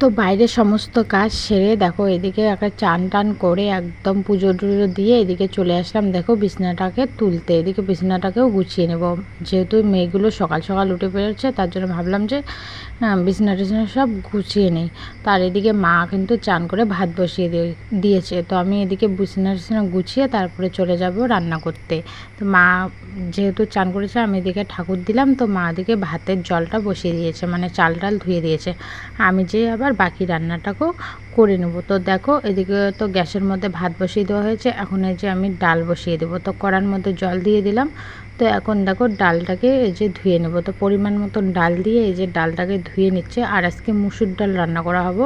তো বাইরে সমস্ত কাজ সেরে দেখো, এদিকে একটা চান টান করে একদম পুজো টুজো দিয়ে এদিকে চলে আসলাম। দেখো বিছনাটাকে তুলতে, এদিকে বিছনাটাকেও গুছিয়ে নেব। যেহেতু মেয়েগুলো সকাল সকাল উঠে পেরেছে তার জন্য ভাবলাম যে বিছনা টিছনা সব গুছিয়ে নেই। তার এদিকে মা কিন্তু চান করে ভাত বসিয়ে দিয়ে, দিয়েছে। তো আমি এদিকে বিছনা টিছনা গুছিয়ে তারপরে চলে যাব রান্না করতে। তো মা যেহেতু চান করেছে, আমি এদিকে ঠাকুর দিলাম। তো মা এদিকে ভাতের জলটা বসিয়ে দিয়েছে মানে চাল টাল ধুয়ে দিয়েছে। আমি যে আবার বাকি রান্নাটাকেও করে নেব। তো দেখো, এদিকে তো গ্যাসের মধ্যে ভাত বসিয়ে দেওয়া হয়েছে। এখন এই যে আমি ডাল বসিয়ে দেবো। তো কড়ার মধ্যে জল দিয়ে দিলাম। তো এখন দেখো ডালটাকে এই যে ধুয়ে নেব। তো পরিমাণ মতন ডাল দিয়ে এই যে ডালটাকে ধুয়ে নিচ্ছে। আর আজকে মুসুর ডাল রান্না করা হব।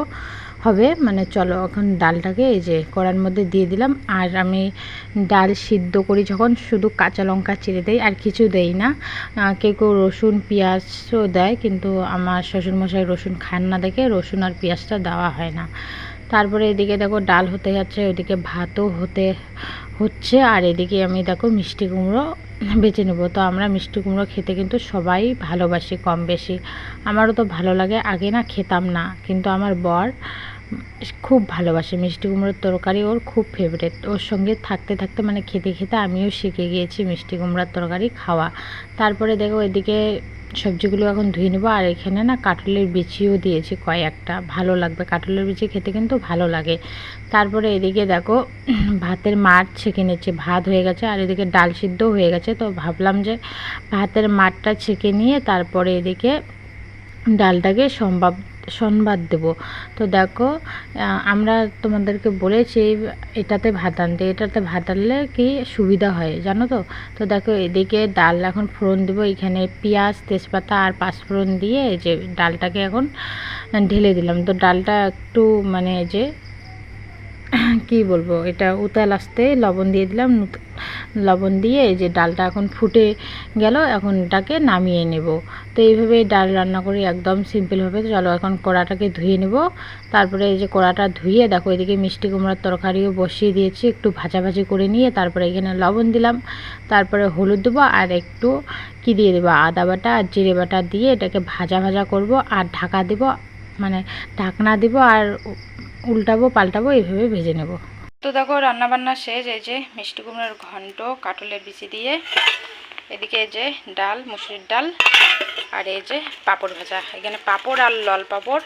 হবে। মানে চলো এখন ডালটাকে এই যে কড়ার মধ্যে দিয়ে দিলাম। আর আমি ডাল সিদ্ধ করি যখন, শুধু কাঁচা লঙ্কা চিড়ে দেই, আর কিছু দেই না। কেউ কেউ রসুন, পেঁয়াজও দেয়, কিন্তু আমার শ্বশুরমশাই রসুন খান না দেখে, রসুন আর পেঁয়াজটা দেওয়া হয় না। তারপরে এদিকে দেখো ডাল হতে যাচ্ছে ওদিকে ভাতও হতে হচ্ছে। আর এদিকে আমি দেখো মিষ্টি কুমড়ো বেছে নেব। তো আমরা মিষ্টি কুমড়ো খেতে কিন্তু সবাই ভালোবাসি কম বেশি আমারও তো ভালো লাগে, আগে না খেতাম না। কিন্তু আমার বর খুব ভালোবাসে মিষ্টি কুমড়োর তরকারি, ওর খুব ফেভারেট ওর সঙ্গে থাকতে থাকতে মানে খেতে খেতে আমিও শিখে গিয়েছি মিষ্টি কুমড়ার তরকারি খাওয়া। তারপরে দেখো এদিকে সবজিগুলো এখন ধুয়ে নেব। আর এখানে না কাটলের বিচিও দিয়েছি কয়েকটা। ভালো লাগবে। কাটলের বিচি খেতে কিন্তু ভালো লাগে। তারপরে এদিকে দেখো, ভাতের মাঠ ছেঁকে নিচ্ছে। ভাত হয়ে গেছে আর এদিকে ডাল সিদ্ধ হয়ে গেছে। তো ভাবলাম যে ভাতের মাঠটা ছেঁকে নিয়ে তারপরে এদিকে ডালটাকে সম্বাদ সংবাদ দেব। তো দেখো আমরা তোমাদেরকে বলেছি, এটাতে ভাত আনতে, এটাতে ভাত আনলে কি সুবিধা হয় জানো তো? তো দেখো, এদিকে ডাল এখন ফোড়ন দেবো, এখানে পেঁয়াজ, তেজপাতা আর পাঁচফোড়ন দিয়ে যে ডালটাকে এখন ঢেলে দিলাম। তো ডালটা একটু মানে যে, কি বলব, এটা উতাল আসতে লবণ দিয়ে দিলাম লবণ দিয়ে যে ডালটা এখন ফুটে গেল, এখন এটাকে নামিয়ে নেব। তো এইভাবে ডাল রান্না করি একদম সিম্পলভাবে চলো এখন কড়াটাকে ধুয়ে নেব। তারপরে এই যে কড়াটা ধুয়ে দেখো এদিকে মিষ্টি কুমড়ার তরকারিও বসিয়ে দিয়েছি, একটু ভাজাভাজি করে নিয়ে তারপরে এখানে লবণ দিলাম। তারপরে হলুদ দেবো আর একটু কি দিয়ে দেবো, আদা বাটা আর জিরে বাটা দিয়ে এটাকে ভাজা ভাজা করব আর ঢাকা দেবো মানে ঢাকনা দেবো আর উল্টাবো, পাল্টাবো এইভাবে ভেজে নেব। তো দেখো, রান্নাবান্না শেষ, এই যে মিষ্টি কুমড়োর ঘন্ট, কাটলের বিচি দিয়ে, এদিকে এই যে ডাল, মুসুরির ডাল, আর এই যে পাপড় ভাজা। এখানে পাপড় আর লল পাপড়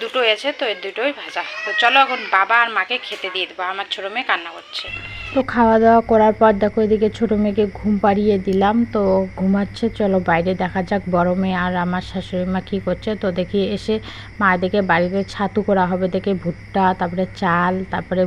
দুটোই আছে, তো এই দুটোই ভাজা। তো চলো এখন বাবা আর মাকে খেতে দিয়ে দেবো, আমার ছোটো মেয়ে কান্না করছে। তো খাওয়া দাওয়া করার পর দেখো এদিকে ছোটো মেয়েকে ঘুম পাড়িয়ে দিলাম। তো ঘুমাচ্ছে, চলো বাইরে দেখা যাক। বড় মেয়ে আর আমার শাশুড়ি মা কী করছে? তো দেখি এসে মা দেখে বাড়িতে ছাতু করা হবে। দেখে ভুট্টা, তারপরে চাল, তারপরে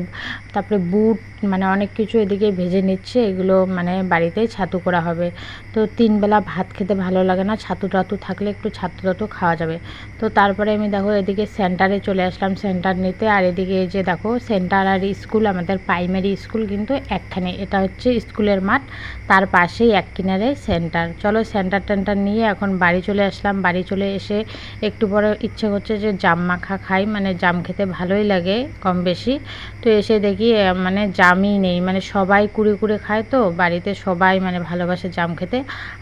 তারপরে বুট মানে অনেক কিছু এদিকে ভেজে নিচ্ছে। এগুলো মানে বাড়িতেই ছাতু করা হবে। তো তিন বেলা ভাত খেতে ভালো লাগে না। ছাতু টাতু থাকলে একটু ছাতু টাতু খাওয়া যাবে। তো তারপরে আমি দেখো এদিকে সেন্টারে চলে আসলাম। সেন্টার নিতে আর এদিকে যে দেখো, সেন্টার আর স্কুল, আমাদের প্রাইমারি স্কুল কিন্তু একখানে। এটা হচ্ছে স্কুলের মাঠ, তার পাশেই এক কিনারে সেন্টার। চলো সেন্টার টেন্টার নিয়ে এখন বাড়ি চলে আসলাম। বাড়ি চলে এসে একটু পরে ইচ্ছে করছে যে জাম মাখা খাই মানে জাম খেতে ভালোই লাগে কম বেশি। তো এসে দেখি মানে জামই নেই মানে সবাই কুড়ে কুড়ে খায় তো, বাড়িতে সবাই মানে ভালোবাসে জাম খেতে।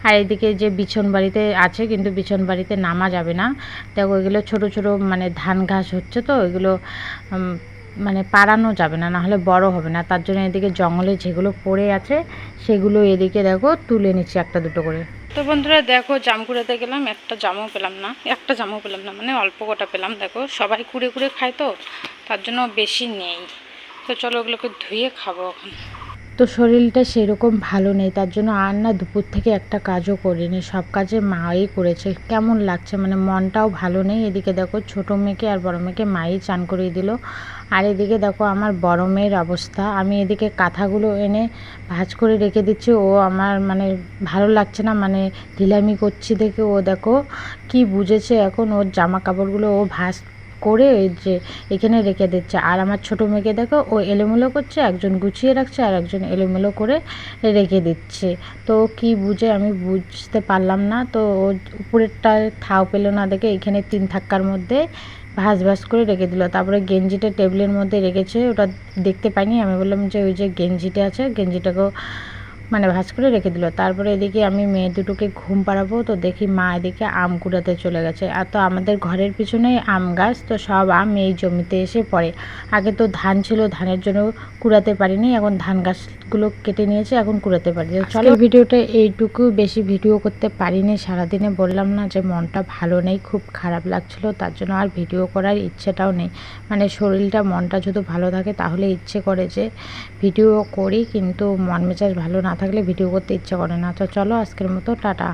আর এদিকে যে বিছন বাড়িতে আছে, কিন্তু বিছন বাড়িতে নামা যাবে না। দেখো এগুলো ছোট ছোট মানে ধান ঘাস হচ্ছে তো, এগুলো মানে পাড়ানো যাবে না, নাহলে বড় হবে না। তার জন্য এদিকে জঙ্গলে যেগুলো পড়ে আছে, সেগুলো এদিকে দেখো তুলে নিচ্ছি একটা দুটো করে। তো বন্ধুরা দেখো জাম কুড়াতে গেলাম, একটা জামও পেলাম না, একটা জামও পেলাম না মানে অল্প কটা পেলাম, দেখো। সবাই কুড়ে কুড়ে খায় তো, তার জন্য বেশি নেই। তো চলো ওগুলোকে ধুয়ে খাব এখন। তো শরীরটা সেরকম ভালো নেই, তার জন্য আর না দুপুর থেকে একটা কাজও করিনি। সব কাজে মাই করেছে। কেমন লাগছে? মানে মনটাও ভালো নেই। এদিকে দেখো ছোটো মেয়েকে আর বড় মেয়েকে মাই চান করিয়ে দিল। আর এদিকে দেখো আমার বড় মেয়ের অবস্থা। আমি এদিকে কাঁথাগুলো এনে ভাজ করে রেখে দিচ্ছি। ও আমার মানে ভালো লাগছে না মানে ঢিলামি করছি দেখে। ও দেখো কি বুঝেছে এখন। ওর জামা কাপড়গুলো ও ভাজ করে এই যে এখানে রেখে দিচ্ছে। আর আমার ছোটো মেয়েকে দেখো, ও এলোমেলো করছে, একজন গুছিয়ে রাখছে আর একজন এলোমেলো করে রেখে দিচ্ছে। তো কি বুঝে আমি বুঝতে পারলাম না। তো উপরেরটা থাও পেল না দেখে এখানে তিন থাক্কার মধ্যে ভাজ ভাজ করে রেখে দিল। তারপরে গেঞ্জিটা টেবিলের মধ্যে রেখেছে, ওটা দেখতে পাইনি। আমি বললাম যে ওই যে গেঞ্জিটা আছে, গেঞ্জিটাকেও মানে ভাজ করে রেখে দিল। তারপরে এদিকে আমি মেয়ে দুটোকে ঘুম পাড়াবো তো দেখি মা এদিকে আম কুড়াতে চলে গেছে। আর তো আমাদের ঘরের পিছনেই আম গাছ তো সব আম এই জমিতে এসে পড়ে। আগে তো ধান ছিল ধানের জন্য কুড়াতে পারিনি এখন ধান গাছগুলো কেটে নিয়েছে এখন কুড়াতে পারি। চলো। ভিডিওটা এইটুকু বেশি ভিডিও করতে পারিনি সারাদিনে বললাম না যে মনটা ভালো নেই খুব খারাপ লাগছিল তার জন্য আর ভিডিও করার ইচ্ছেটাও নেই। মানে শরীরটা মনটা যদি ভালো থাকে তাহলে ইচ্ছে করে যে ভিডিও করি কিন্তু মন মেজাজ ভালো না থাকলে ভিডিও করতে ইচ্ছে করে না। তো চলো আজকের মতো টাটা।